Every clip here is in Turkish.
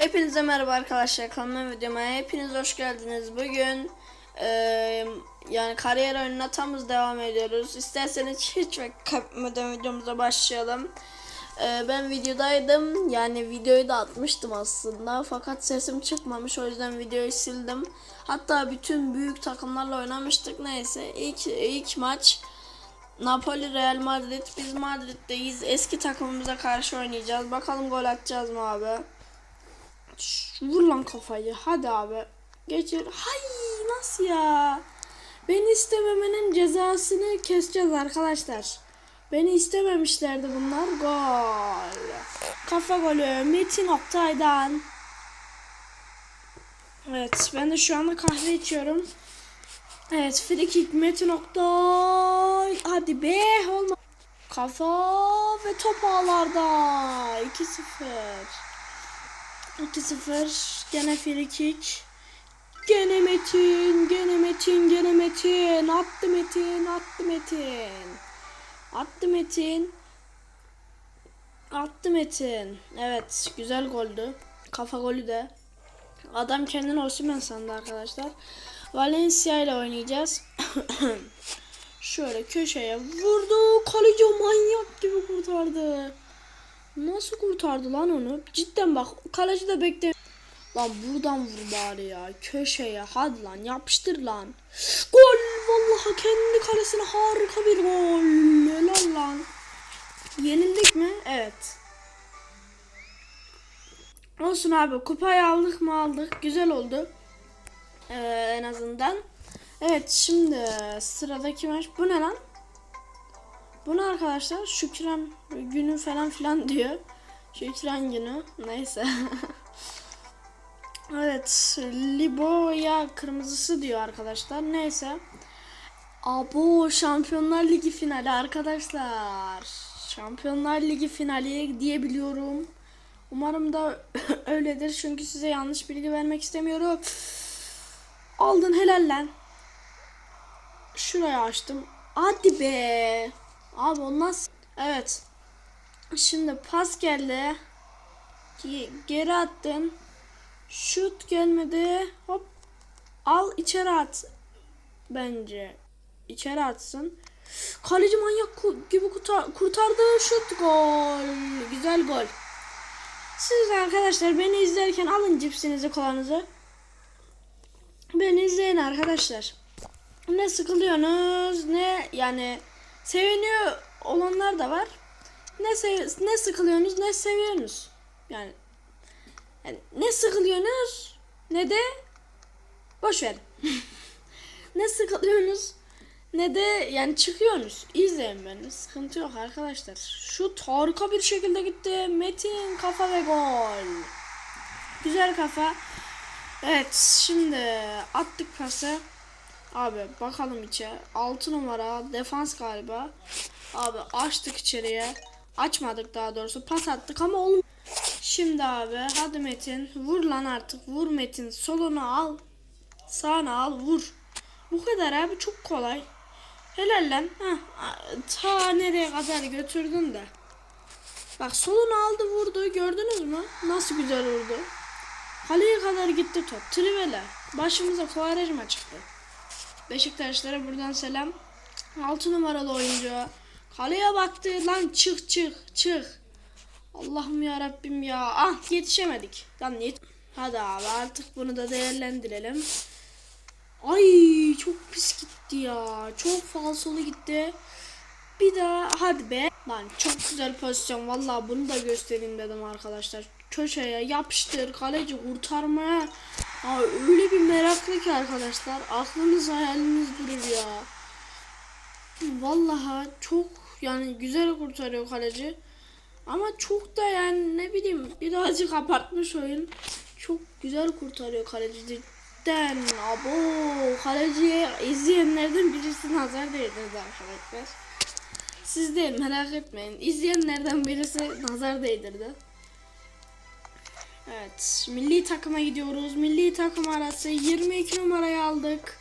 Hepinize merhaba arkadaşlar kanalıma videoma hepiniz hoş geldiniz. Bugün eee, yani kariyer oyununa tamız devam ediyoruz. İsterseniz hiç kaybetmeden videomuza başlayalım. Eee, ben videodaydım yani videoyu da atmıştım aslında fakat sesim çıkmamış o yüzden videoyu sildim. Hatta bütün büyük takımlarla oynamıştık neyse ilk, ilk maç Napoli Real Madrid biz Madrid'deyiz eski takımımıza karşı oynayacağız bakalım gol atacağız mı abi. Vur lan kafayı. Hadi abi. Geçir. Hay nasıl ya? Beni istememenin cezasını keseceğiz arkadaşlar. Beni istememişlerdi bunlar. Gol. Kafa golü. Metin Oktay'dan. Evet ben de şu anda kahve içiyorum. Evet free Metin Oktay. Hadi be olma. Kafa ve top ağlarda. 2-0. 2-0 gene free kick. Gene Metin, gene Metin, gene Metin. Attı Metin, attı Metin. Attı Metin. Attı Metin. Evet, güzel goldü. Kafa golü de. Adam kendini Osimhen sandı arkadaşlar. Valencia ile oynayacağız. Şöyle köşeye vurdu. Kaleci manyak gibi kurtardı. Nasıl kurtardı lan onu? Cidden bak kaleci de bekle. Lan buradan vur bari ya. Köşeye hadi lan yapıştır lan. Gol vallahi kendi kalesine harika bir gol. Helal lan. Yenildik mi? Evet. Olsun abi kupayı aldık mı aldık. Güzel oldu. Ee, en azından. Evet şimdi sıradaki maç. Bu ne lan? Bu ne arkadaşlar? Şükran günü falan filan diyor. Şükran günü. Neyse. evet. Liboya kırmızısı diyor arkadaşlar. Neyse. Abo Şampiyonlar Ligi finali arkadaşlar. Şampiyonlar Ligi finali diyebiliyorum. Umarım da öyledir çünkü size yanlış bilgi vermek istemiyorum. Aldın helal lan. Şuraya açtım. Hadi be. Abi o nasıl? Evet. Şimdi pas geldi. Ge- Geri attın. Şut gelmedi. Hop. Al içeri at. Bence. İçeri atsın. Kaleci manyak gibi kurtar- kurtardı. Şut gol. Güzel gol. Siz arkadaşlar beni izlerken alın cipsinizi kolanızı. Beni izleyin arkadaşlar. Ne sıkılıyorsunuz ne yani seviniyor olanlar da var. Ne sev ne sıkılıyorsunuz ne seviyorsunuz. Yani, yani ne sıkılıyorsunuz ne de boş ver. ne sıkılıyorsunuz ne de yani çıkıyorsunuz. İzleyin beni. Sıkıntı yok arkadaşlar. Şu harika bir şekilde gitti. Metin kafa ve gol. Güzel kafa. Evet şimdi attık pası. Abi bakalım içe. 6 numara defans galiba. Abi açtık içeriye. Açmadık daha doğrusu. Pas attık ama olm. Şimdi abi hadi Metin. Vur lan artık. Vur Metin. Solunu al. Sağını al. Vur. Bu kadar abi çok kolay. Helal lan. Heh, ta nereye kadar götürdün de. Bak solunu aldı vurdu. Gördünüz mü? Nasıl güzel vurdu. Kaleye kadar gitti top. Trivela. Başımıza Kuvarejma çıktı. Beşiktaşlara buradan selam. 6 numaralı oyuncu. Kaleye baktı lan çık çık çık. Allah'ım ya Rabbim ya. Ah yetişemedik. Lan yet. Hadi abi artık bunu da değerlendirelim. Ay çok pis gitti ya. Çok falsolu gitti. Bir daha hadi be. Lan çok güzel pozisyon. Vallahi bunu da göstereyim dedim arkadaşlar. Köşeye yapıştır. Kaleci kurtarmaya. Aa, öyle bir meraklı ki arkadaşlar. Aklınız hayaliniz durur ya. Vallahi çok yani güzel kurtarıyor kaleci. Ama çok da yani ne bileyim birazcık abartmış oyun. Çok güzel kurtarıyor kaleci cidden. Abo kaleciye izleyenlerden birisi nazar değdirdi arkadaşlar. Siz de merak etmeyin. İzleyenlerden birisi nazar değdirdi. Evet, milli takıma gidiyoruz. Milli takım arası 22 numarayı aldık.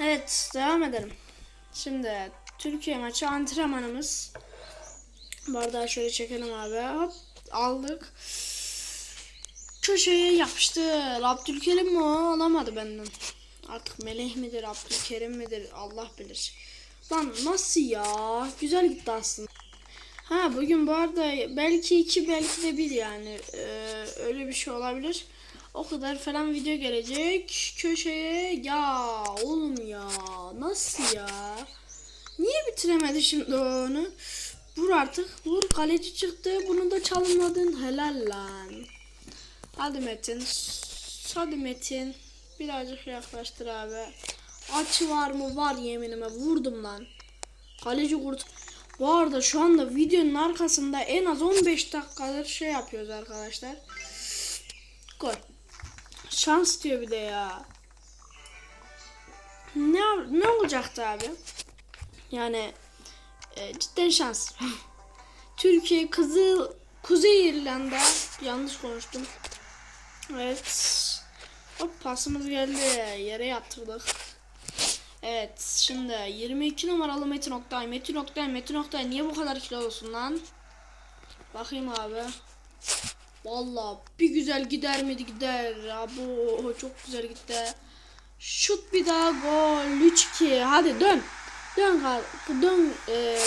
Evet, devam edelim. Şimdi Türkiye maçı antrenmanımız. Bardağı şöyle çekelim abi. Hop. aldık. Köşeye yapıştı. Abdülkerim mi o? Alamadı benden. Artık Melih midir, Abdülkerim midir Allah bilir. Lan nasıl ya? Güzel gitti aslında. Ha bugün bu arada belki iki belki de bir yani. Ee, öyle bir şey olabilir. O kadar falan video gelecek. Köşeye ya oğlum ya nasıl ya? Niye bitiremedi şimdi onu? Vur artık vur. Kaleci çıktı. Bunu da çalımladın helal lan. Hadi Metin. Hadi Metin. Birazcık yaklaştır abi. Açı var mı? Var yeminime. Vurdum lan. Kaleci kurt bu arada şu anda videonun arkasında en az 15 dakikadır şey yapıyoruz arkadaşlar. Gol. Şans diyor bir de ya. Ne ne olacaktı abi? Yani e, cidden şans. Türkiye Kızıl Kuzey İrlanda yanlış konuştum. Evet. Hop pasımız geldi. Yere yatırdık. Evet şimdi 22 numaralı Metin Oktay. Metin Oktay, Metin Oktay niye bu kadar kilo olsun lan? Bakayım abi. Vallahi bir güzel gider miydi gider. Abo çok güzel gitti. Şut bir daha gol. 3-2. Hadi dön. Dön dön ee,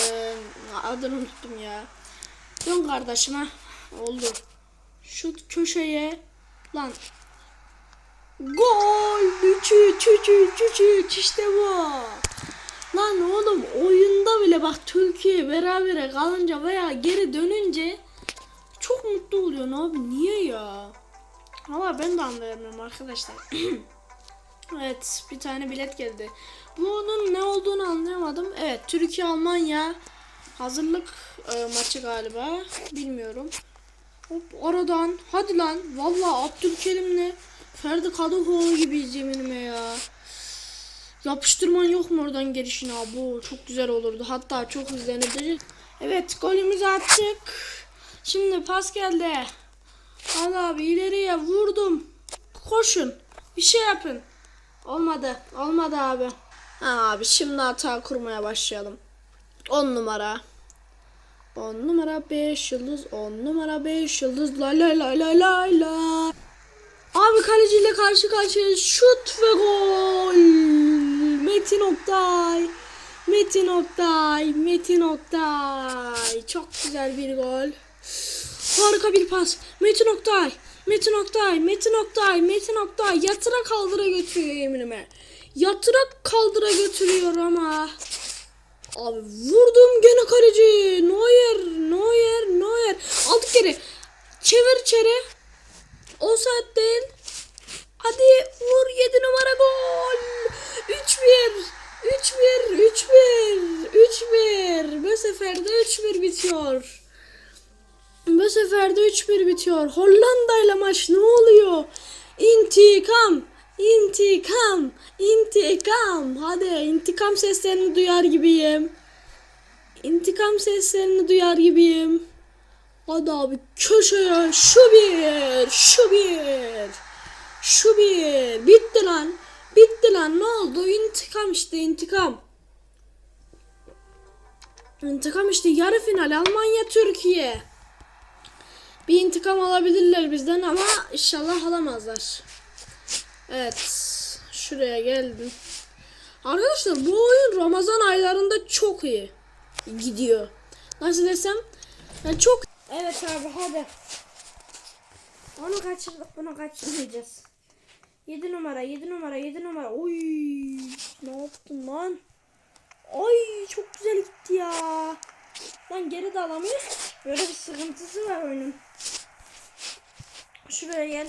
adını unuttum ya. Dön kardeşime. Oldu. Şut köşeye. Lan Gol! 3 3 3 3 3 işte bu. Lan oğlum oyunda bile bak Türkiye berabere kalınca veya geri dönünce çok mutlu oluyorsun abi. Niye ya? Ama ben de anlayamıyorum arkadaşlar. evet bir tane bilet geldi. Bunun ne olduğunu anlayamadım. Evet Türkiye Almanya hazırlık e, maçı galiba. Bilmiyorum. Hop aradan hadi lan. Vallahi Abdülkerim'le Ferdi Kadıoğlu gibiyiz yeminime ya. Yapıştırman yok mu oradan gelişine bu çok güzel olurdu. Hatta çok izlenirdi. Evet golümüzü attık. Şimdi pas geldi. Hadi abi ileriye vurdum. Koşun. Bir şey yapın. Olmadı. Olmadı abi. Ha, abi şimdi hata kurmaya başlayalım. 10 numara. 10 numara 5 yıldız. 10 numara 5 yıldız. La la la la la la. Abi kaleciyle karşı karşıya şut ve gol. Metin Oktay. Metin Oktay. Metin Oktay. Çok güzel bir gol. Harika bir pas. Metin Oktay. Metin Oktay. Metin Oktay. Metin Oktay. Yatıra kaldıra götürüyor yeminime. Yatıra kaldıra götürüyor ama. Abi vurdum gene kaleci. Neuer. Neuer. Neuer. Aldık geri. Çevir içeri. O saat değil. Hadi vur 7 numara gol. 3-1. 3-1. 3-1. 3-1. Bu sefer de 3-1 bitiyor. Bu sefer de 3-1 bitiyor. Hollanda ile maç ne oluyor? İntikam. İntikam. İntikam. Hadi intikam seslerini duyar gibiyim. İntikam seslerini duyar gibiyim. Hadi abi köşeye şu bir, şu bir, şu bir. Bitti lan. Bitti lan ne oldu? İntikam işte intikam. İntikam işte yarı final Almanya Türkiye. Bir intikam alabilirler bizden ama inşallah alamazlar. Evet. Şuraya geldim. Arkadaşlar bu oyun Ramazan aylarında çok iyi gidiyor. Nasıl desem? Yani çok Evet abi hadi. Onu kaçırdık bunu kaçırmayacağız. 7 numara 7 numara 7 numara. Oy ne yaptın lan? Ay çok güzel gitti ya. Lan geri de alamıyoruz. Böyle bir sıkıntısı var oyunun. Şuraya gel.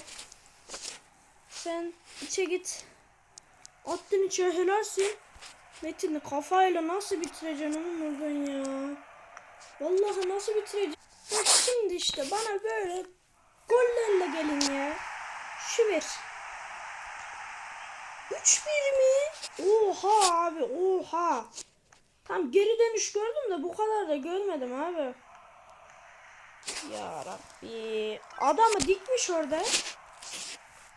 Sen içe git. Attın içe helalsin. Metin'i kafayla nasıl bitireceksin onun oradan ya? Vallahi nasıl bitireceksin? Bak şimdi işte bana böyle gollerle gelin ya. Şu bir. 3-1 mi? Oha abi oha. Tam geri dönüş gördüm de bu kadar da görmedim abi. Ya Rabbi. Adamı dikmiş orada.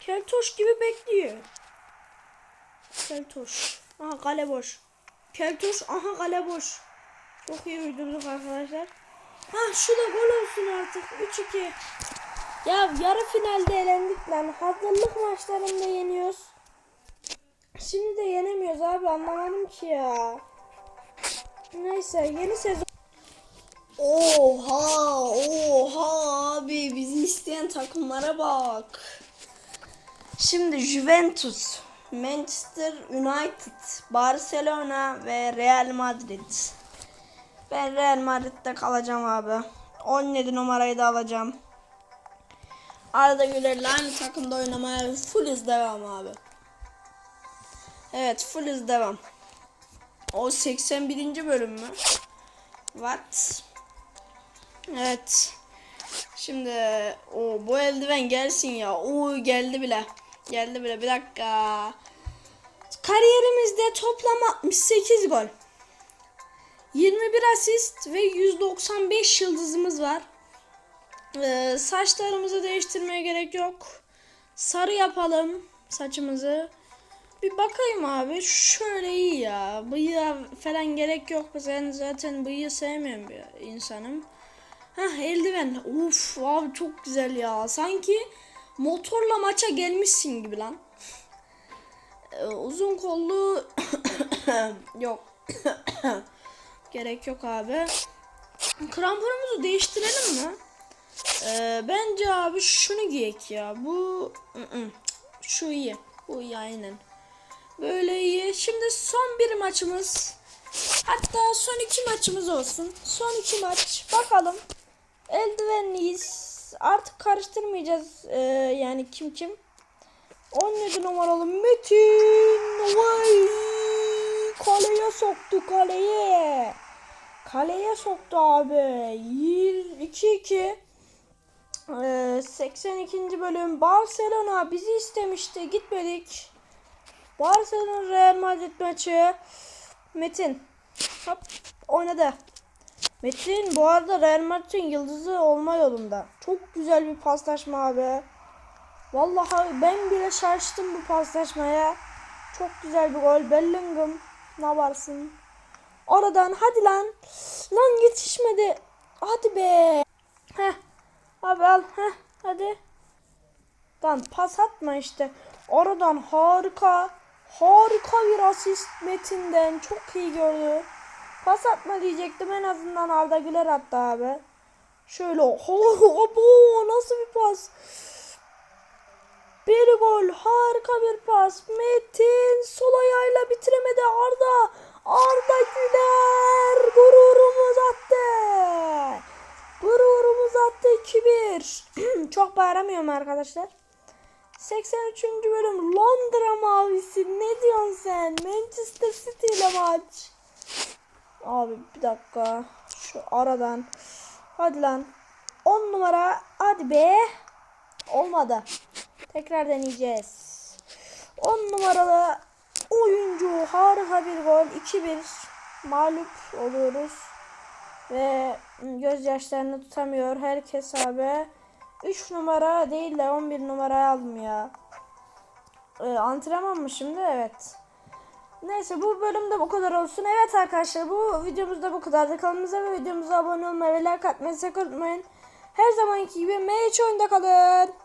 Keltoş gibi bekliyor. Keltoş. Aha kale boş. Keltoş aha kale boş. Çok iyi uydurduk arkadaşlar. Ha şu da gol olsun artık 3-2. Ya yarı finalde elendik lan. Hazırlık maçlarında yeniyoruz. Şimdi de yenemiyoruz abi anlamadım ki ya. Neyse yeni sezon. Oha oha abi bizi isteyen takımlara bak. Şimdi Juventus, Manchester United, Barcelona ve Real Madrid. Ben Real Madrid'de kalacağım abi. 17 numarayı da alacağım. Arda Güler'le aynı takımda oynamaya full devam abi. Evet full devam. O 81. bölüm mü? What? Evet. Şimdi o bu eldiven gelsin ya. O geldi bile. Geldi bile. Bir dakika. Kariyerimizde toplam 68 gol. 21 asist ve 195 yıldızımız var. Ee, saçlarımızı değiştirmeye gerek yok. Sarı yapalım saçımızı. Bir bakayım abi. Şöyle iyi ya. Bıyığa falan gerek yok. Ben zaten bıyığı sevmeyen bir insanım. Hah eldiven. Uf abi çok güzel ya. Sanki motorla maça gelmişsin gibi lan. Ee, uzun kollu yok. gerek yok abi. Kramponumuzu değiştirelim mi? Ee, bence abi şunu giyek ya. Bu şu iyi. Bu iyi aynen. Böyle iyi. Şimdi son bir maçımız. Hatta son iki maçımız olsun. Son iki maç. Bakalım. Eldivenliyiz. Artık karıştırmayacağız. Ee, yani kim kim. 17 numaralı Metin. Vay. Kaleye soktu kaleye. Kaleye soktu abi. 2-2. Ee, 82. bölüm Barcelona bizi istemişti gitmedik. Barcelona Real Madrid maçı. Metin hop oynadı. Metin bu arada Real Madrid'in yıldızı olma yolunda. Çok güzel bir paslaşma abi. Vallahi ben bile şaştım bu paslaşmaya. Çok güzel bir gol. Bellingham ne varsın? Oradan hadi lan. Lan yetişmedi. Hadi be. Heh. Abi al. Heh. Hadi. Lan pas atma işte. Oradan harika. Harika bir asist Metin'den. Çok iyi gördü. Pas atma diyecektim. En azından Arda Güler attı abi. Şöyle. Abo nasıl bir pas. Bir gol. Harika bir pas. Metin sol ayağıyla bitiremedi Arda. Arda Güler gururumuz attı. Gururumuz attı 2-1. Çok bağıramıyorum arkadaşlar. 83. bölüm Londra mavisi. Ne diyorsun sen? Manchester City ile maç. Abi bir dakika. Şu aradan. Hadi lan. 10 numara. Hadi be. Olmadı. Tekrar deneyeceğiz. 10 numaralı oyuncu harika bir gol. 2-1 mağlup oluyoruz. Ve gözyaşlarını tutamıyor herkes abi. 3 numara değil de 11 numaraya aldım ya. Ee, antrenman mı şimdi? Evet. Neyse bu bölümde bu kadar olsun. Evet arkadaşlar bu videomuzda bu kadar. Kanalımıza ve videomuza abone olmayı ve like atmayı sakın unutmayın. Her zamanki gibi M3 oyunda kalın.